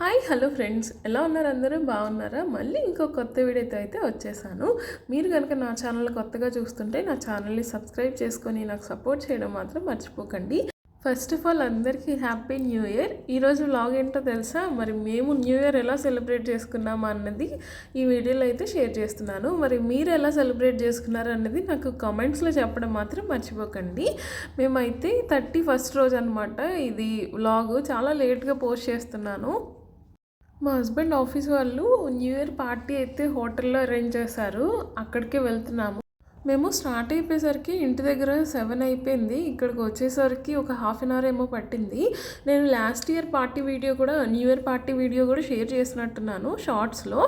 Hi hello friends. ఎలా ఉన్నారు అందరూ? బాగున్నారా? మళ్ళీ ఇంకో కొత్త వీడియోతో అయితే వచ్చేసాను. మీరు కనుక నా ఛానల్ కొత్తగా చూస్తుంటే నా ఛానల్ని సబ్స్క్రైబ్ చేసుకొని నాకు సపోర్ట్ చేయడం మాత్రం మర్చిపోకండి. ఫస్ట్ ఆఫ్ ఆల్ అందరికీ హ్యాపీ న్యూ ఇయర్ ఈరోజు వ్లాగ్ ఏంటో తెలుసా? మరి మేము న్యూ ఇయర్ ఎలా సెలబ్రేట్ చేసుకున్నాము అన్నది ఈ వీడియోలో అయితే షేర్ చేస్తున్నాను. మరి మీరు ఎలా సెలబ్రేట్ చేసుకున్నారు అన్నది నాకు కామెంట్స్లో చెప్పడం మాత్రం మర్చిపోకండి. మేమైతే థర్టీ ఫస్ట్ రోజు అనమాట ఇది వ్లాగ్ చాలా లేట్గా పోస్ట్ చేస్తున్నాను. మా హస్బెండ్ ఆఫీస్ వాళ్ళు న్యూ ఇయర్ పార్టీ అయితే హోటల్లో అరేంజ్ చేశారు. అక్కడికే వెళ్తున్నాము. మేము స్టార్ట్ అయిపోయేసరికి ఇంటి దగ్గర సెవెన్ అయిపోయింది. ఇక్కడికి వచ్చేసరికి ఒక హాఫ్ అన్ అవర్ ఏమో పట్టింది. నేను లాస్ట్ ఇయర్ పార్టీ వీడియో కూడా న్యూ ఇయర్ పార్టీ వీడియో కూడా షేర్ చేసినట్టున్నాను షార్ట్స్లో.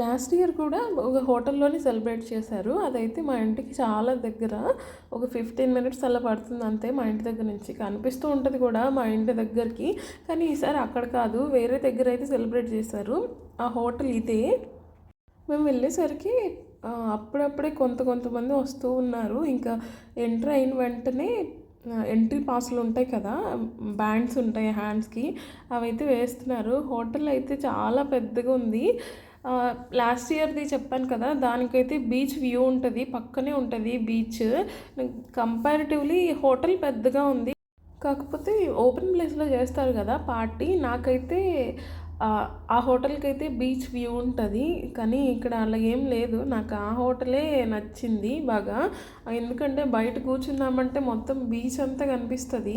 లాస్ట్ ఇయర్ కూడా ఒక హోటల్లోనే సెలబ్రేట్ చేశారు. అదైతే మా ఇంటికి చాలా దగ్గర ఒక ఫిఫ్టీన్ మినిట్స్ అలా పడుతుంది అంతే మా ఇంటి దగ్గర నుంచి. కనిపిస్తూ ఉంటుంది కూడా మా ఇంటి దగ్గరికి. కానీ ఈసారి అక్కడ కాదు వేరే దగ్గర అయితే సెలబ్రేట్ చేశారు. ఆ హోటల్ ఇదే. మేము వెళ్ళేసరికి అప్పుడప్పుడే కొంత కొంతమంది వస్తూ ఉన్నారు. ఇంకా ఎంటర్ అయిన వెంటనే ఎంట్రీ పాస్లు ఉంటాయి కదా బ్యాండ్స్ ఉంటాయి హ్యాండ్స్కి. అవైతే వేస్తున్నారు. హోటల్ అయితే చాలా పెద్దగా ఉంది. లాస్ట్ ఇయర్ది చెప్పాను కదా దానికైతే బీచ్ వ్యూ ఉంటుంది పక్కనే ఉంటుంది బీచ్ కంపారిటివ్లీ హోటల్ పెద్దగా ఉంది. కాకపోతే ఓపెన్ ప్లేస్లో చేస్తారు కదా పార్టీ నాకైతే ఆ, ఆ హోటల్కి అయితే బీచ్ వ్యూ ఉంటుంది. కానీ ఇక్కడ అలా ఏం లేదు. నాకు ఆ హోటలే నచ్చింది బాగా. ఎందుకంటే బయట కూర్చుందామంటే మొత్తం బీచ్ అంతా కనిపిస్తుంది.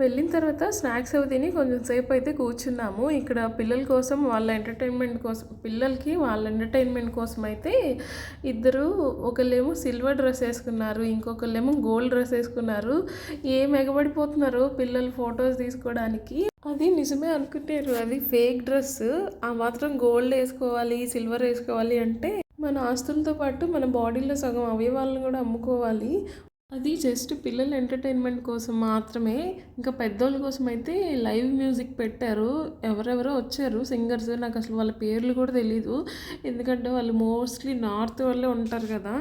వెళ్ళిన తర్వాత స్నాక్స్ అవి తిని కొంచెం సేపు అయితే కూర్చున్నాము. ఇక్కడ పిల్లల కోసం వాళ్ళ ఎంటర్టైన్మెంట్ కోసం పిల్లలకి వాళ్ళ ఎంటర్టైన్మెంట్ కోసం అయితే ఇద్దరు ఒకళ్ళేమో సిల్వర్ డ్రెస్ వేసుకున్నారు ఇంకొకళ్ళేమో గోల్డ్ డ్రెస్ వేసుకున్నారు. ఏం ఎగబడిపోతున్నారు పిల్లలు ఫొటోస్ తీసుకోవడానికి. అది నిజమే అనుకుంటారు. అది ఫేక్ డ్రెస్. ఆ మాత్రం గోల్డ్ వేసుకోవాలి సిల్వర్ వేసుకోవాలి అంటే మన ఆస్తులతో పాటు మన బాడీలో సగం అవయవాలను కూడా అమ్ముకోవాలి. అది జస్ట్ పిల్లల ఎంటర్టైన్మెంట్ కోసం మాత్రమే. ఇంకా పెద్దోళ్ళ కోసం అయితే లైవ్ మ్యూజిక్ పెట్టారు. ఎవరెవరో వచ్చారు సింగర్స్. నాకు అసలు వాళ్ళ పేర్లు కూడా తెలీదు. ఎందుకంటే వాళ్ళు మోస్ట్లీ నార్త్ వాళ్ళే ఉంటారు కదా.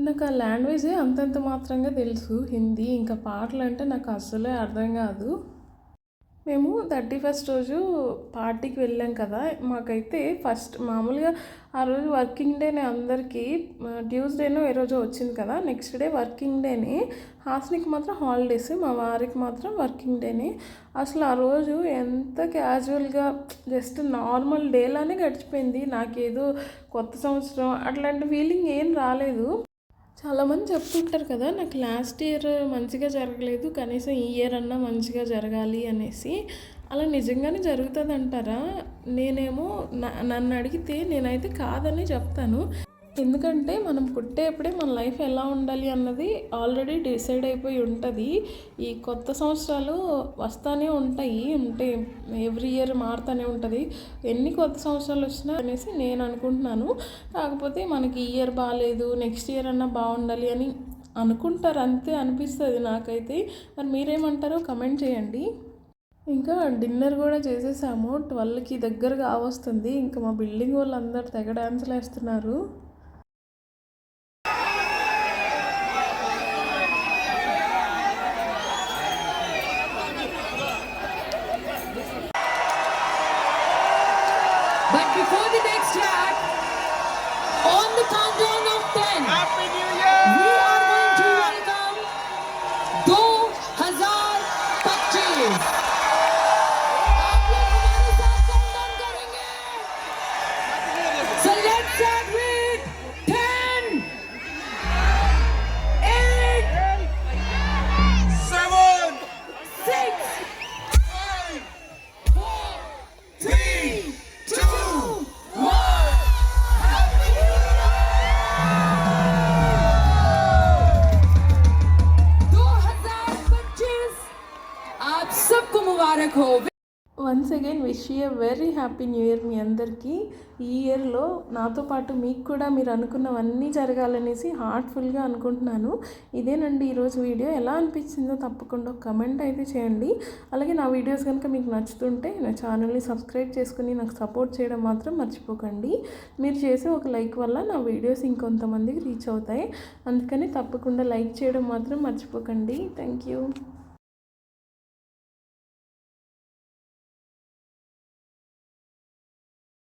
నాకు ఆ లాంగ్వేజే అంతంత మాత్రంగా తెలుసు. హిందీ ఇంకా పాటలు అంటే నాకు అస్సలే అర్థం కాదు. మేము థర్టీ ఫస్ట్ రోజు పార్టీకి వెళ్ళాం కదా. మాకైతే ఫస్ట్ మామూలుగా ఆ రోజు వర్కింగ్ డేనే అందరికీ ట్యూస్డేనో ఏ రోజు వచ్చింది కదా. నెక్స్ట్ డే వర్కింగ్ డేనే. హాస్నికి మాత్రం హాలిడేస్ మా వారికి మాత్రం వర్కింగ్ డేనే. అసలు ఆ రోజు ఎంత క్యాజువల్గా జస్ట్ నార్మల్ డేలానే గడిచిపోయింది. నాకేదో కొత్త సంవత్సరం అట్లాంటి ఫీలింగ్ ఏం రాలేదు. చాలామంది చెప్తుంటారు కదా నాకు లాస్ట్ ఇయర్ మంచిగా జరగలేదు కనీసం ఈ ఇయర్ అన్నా మంచిగా జరగాలి అనేసి. అలా నిజంగానే జరుగుతుంది అంటారా నేనేమో నా- నన్ను అడిగితే నేనైతే కాదని చెప్తాను. ఎందుకంటే మనం పుట్టేప్పుడే మన లైఫ్ ఎలా ఉండాలి అన్నది ఆల్రెడీ డిసైడ్ అయిపోయి ఉంటుంది. ఈ కొత్త సంవత్సరాలు వస్తానే ఉంటాయి అంటే ఎవ్రీ ఇయర్ మారుతూనే ఉంటుంది. ఎన్ని కొత్త సంవత్సరాలు వచ్చినా అనేసి నేను అనుకుంటున్నాను. కాకపోతే మనకి ఈ ఇయర్ బాగాలేదు నెక్స్ట్ ఇయర్ అన్నా బాగుండాలి అని అనుకుంటారు అంతే అనిపిస్తుంది నాకైతే. మరి మీరేమంటారో కమెంట్ చేయండి. ఇంకా డిన్నర్ కూడా చేసేసాము. ట్వెల్వ్కి దగ్గరగా వస్తుంది ఇంకా మా బిల్డింగ్ వాళ్ళందరూ తెగ డ్యాన్సులు వేస్తున్నారు. But before the next track, on the countdown of 10, once again wish you very happy new year మీ అందరికీ. ఈ ఇయర్లో నాతో పాటు మీకు కూడా మీరు అనుకున్నవన్నీ జరగాలనేసి హార్ట్ఫుల్గా అనుకుంటున్నాను. ఇదేనండి ఈరోజు వీడియో ఎలా అనిపించిందో తప్పకుండా కమెంట్ అయితే చేయండి. అలాగే నా వీడియోస్ కనుక మీకు నచ్చుతుంటే నా ఛానల్ని సబ్స్క్రైబ్ చేసుకుని నాకు సపోర్ట్ చేయడం మాత్రం మర్చిపోకండి. మీరు చేసే ఒక లైక్ వల్ల నా వీడియోస్ ఇంకొంతమందికి రీచ్ అవుతాయి. అందుకని తప్పకుండా లైక్ చేయడం మాత్రం మర్చిపోకండి. Thank you